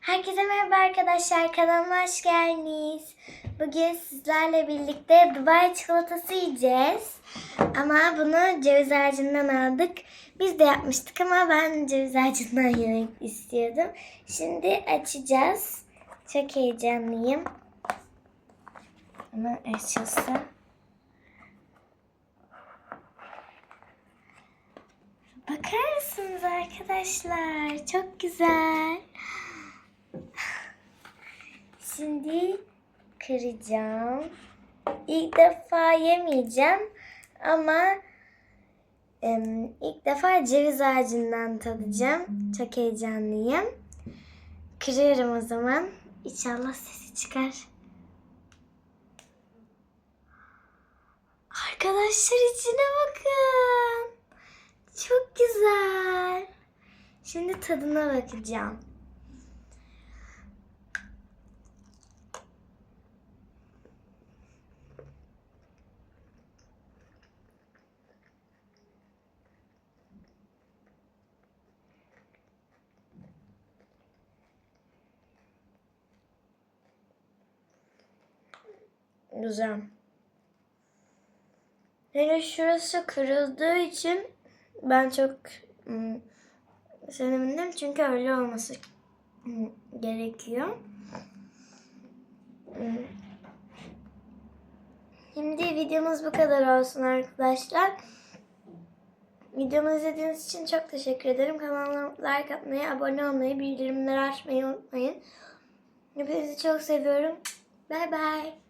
Herkese merhaba arkadaşlar. Kanalıma hoş geldiniz. Bugün sizlerle birlikte Dubai çikolatası yiyeceğiz. Ama bunu ceviz ağacından aldık. Biz de yapmıştık ama ben ceviz ağacından yemek istiyordum. Şimdi açacağız. Çok heyecanlıyım. Ama açılsa. Bakar mısınız arkadaşlar? Çok güzel. Şimdi kıracağım. İlk defa yemeyeceğim ama ilk defa ceviz ağacından tadacağım. Çok heyecanlıyım. Kırıyorum o zaman. İnşallah sesi çıkar. Arkadaşlar içine bakın. Çok güzel. Şimdi tadına bakacağım. Güzel. Yani şurası kırıldığı için ben çok ım, sevindim çünkü öyle olması gerekiyor. Im. Şimdi videomuz bu kadar olsun arkadaşlar. Videomu izlediğiniz için çok teşekkür ederim. Kanalıma like atmayı, abone olmayı, bildirimleri açmayı unutmayın. Hepinizi çok seviyorum. Bye bye.